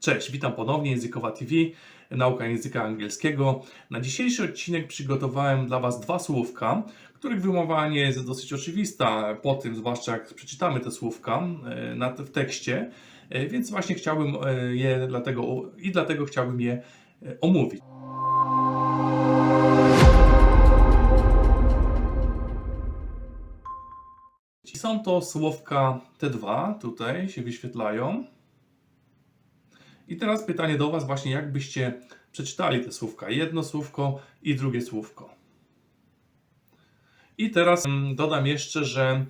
Cześć, witam ponownie Językowa TV, nauka języka angielskiego. Na dzisiejszy odcinek przygotowałem dla Was dwa słówka, których wymowa nie jest dosyć oczywista, po tym zwłaszcza jak przeczytamy te słówka e, w tekście, e, więc właśnie chciałbym e, je dlatego i dlatego chciałbym je omówić. I Są to słówka te dwa, tutaj się wyświetlają. I teraz pytanie do Was właśnie, jak byście przeczytali te słówka. Jedno słówko i drugie słówko. I teraz mm, dodam jeszcze, że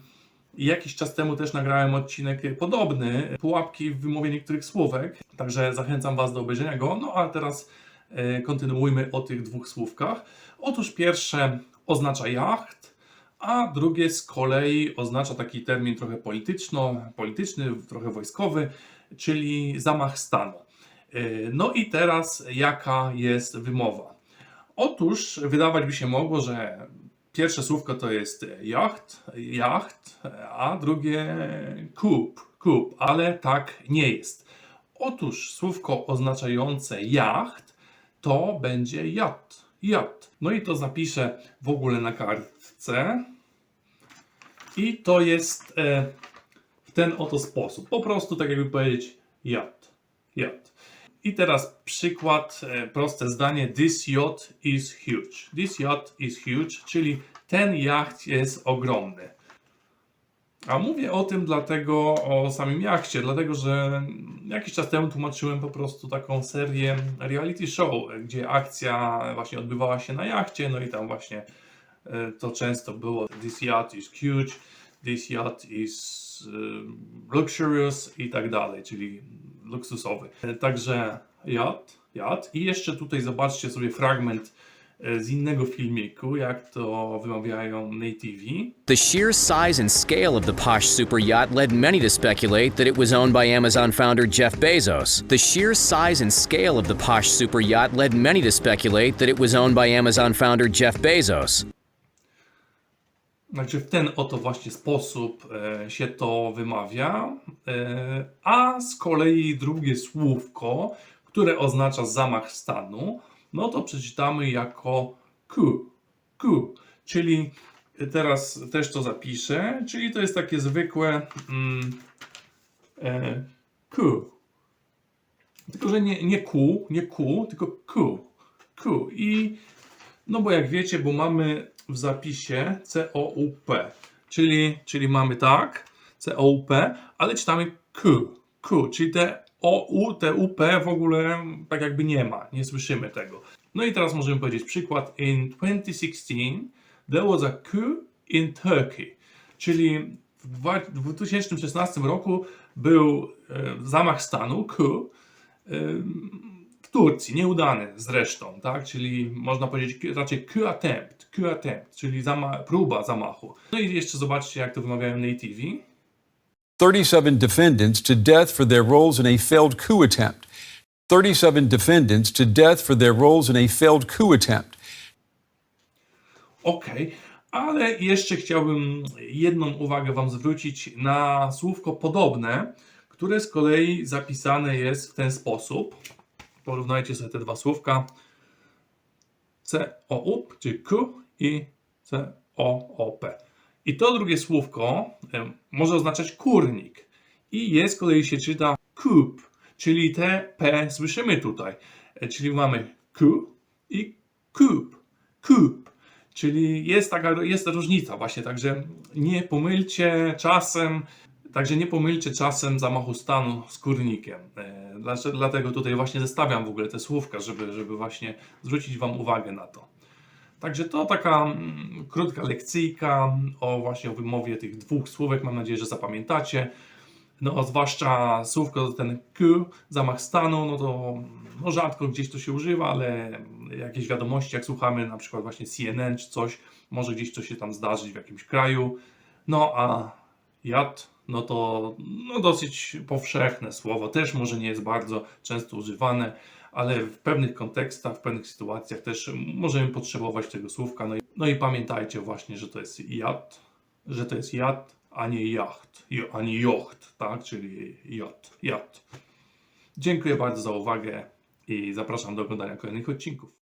jakiś czas temu też nagrałem odcinek podobny, pułapki w wymowie niektórych słówek, także zachęcam Was do obejrzenia go. No a teraz e, kontynuujmy o tych dwóch słówkach. Otóż pierwsze oznacza jacht, a drugie z kolei oznacza taki termin trochę polityczno, polityczny, trochę wojskowy, czyli zamach stanu. Yy, No i teraz jaka jest wymowa? Otóż wydawać by się mogło, że pierwsze słówko to jest jacht, jacht, a drugie kup, kup, ale tak nie jest. Otóż słówko oznaczające jacht to będzie jat, jat. No i to zapiszę w ogóle na kartce. I to jest e, w ten oto sposób. Po prostu tak jakby powiedzieć jat, jat. I teraz przykład, e, proste zdanie. This yacht is huge. This yacht is huge, czyli ten jacht jest ogromny. A mówię o tym dlatego, o samym jachcie, dlatego że jakiś czas temu tłumaczyłem po prostu taką serię reality show, gdzie akcja właśnie odbywała się na jachcie, no i tam właśnie e, to często było this yacht is huge, this yacht is e, luxurious i tak dalej, czyli luksusowy. Także yacht, yacht i jeszcze tutaj zobaczcie sobie fragment e, z innego filmiku, jak to wymawiają nativi. The sheer size and scale of the posh super yacht led many to speculate that it was owned by Amazon founder Jeff Bezos. The sheer size and scale of the posh super yacht led many to speculate that it was owned by Amazon founder Jeff Bezos. Znaczy w ten oto właśnie sposób e, się to wymawia, e, a z kolei drugie słówko, które oznacza zamach stanu, no to przeczytamy jako ku, ku, czyli teraz też to zapiszę, czyli to jest takie zwykłe mm, e, ku. Tylko, że nie, nie ku, nie ku, tylko ku, ku i no bo jak wiecie, bo mamy w zapisie C-O-U-P, czyli, czyli mamy tak, C-O-U-P, ale czytamy Q, Q, czyli te O-U, te U-P w ogóle tak jakby nie ma, nie słyszymy tego. No i teraz możemy powiedzieć przykład. In 2016 there was a coup in Turkey, czyli w dwa- w 2016 roku był e, zamach stanu, coup, w Turcji, nieudany zresztą, tak? Czyli można powiedzieć raczej coup attempt, coup attempt, czyli zama próba zamachu. No i jeszcze zobaczcie, jak to wymawiają nativi. 37 defendants to death for their roles in a failed coup attempt. 37 defendants to death for their roles in a failed coup attempt. Okej, ale jeszcze chciałbym jedną uwagę Wam zwrócić na słówko podobne, które z kolei zapisane jest w ten sposób. Porównajcie sobie te dwa słówka. C-O-U-P, czyli Q i C-O-O-P. I to drugie słówko może oznaczać kurnik. I jest z kolei się czyta kup, czyli te P słyszymy tutaj. E, Czyli mamy Q i kup, kup. Czyli jest taka jest różnica właśnie, także nie pomylcie czasem, także nie pomylcie czasem zamachu stanu z kurnikiem. E, Dlatego tutaj właśnie zestawiam w ogóle te słówka, żeby, żeby właśnie zwrócić Wam uwagę na to. Także to taka mm, krótka lekcyjka o właśnie o wymowie tych dwóch słówek. Mam nadzieję, że zapamiętacie. No, zwłaszcza słówko ten Q, zamach stanu, no to no, rzadko gdzieś to się używa, ale jakieś wiadomości, jak słuchamy na przykład właśnie CNN czy coś, może gdzieś to się tam zdarzyć w jakimś kraju. No a jad, no to no, dosyć powszechne słowo, też może nie jest bardzo często używane, ale w pewnych kontekstach, w pewnych sytuacjach też możemy potrzebować tego słówka. No i, no i pamiętajcie właśnie, że to jest jad, że to jest jad, a nie jacht, a nie jocht, tak, czyli jot, jat. Dziękuję bardzo za uwagę i zapraszam do oglądania kolejnych odcinków.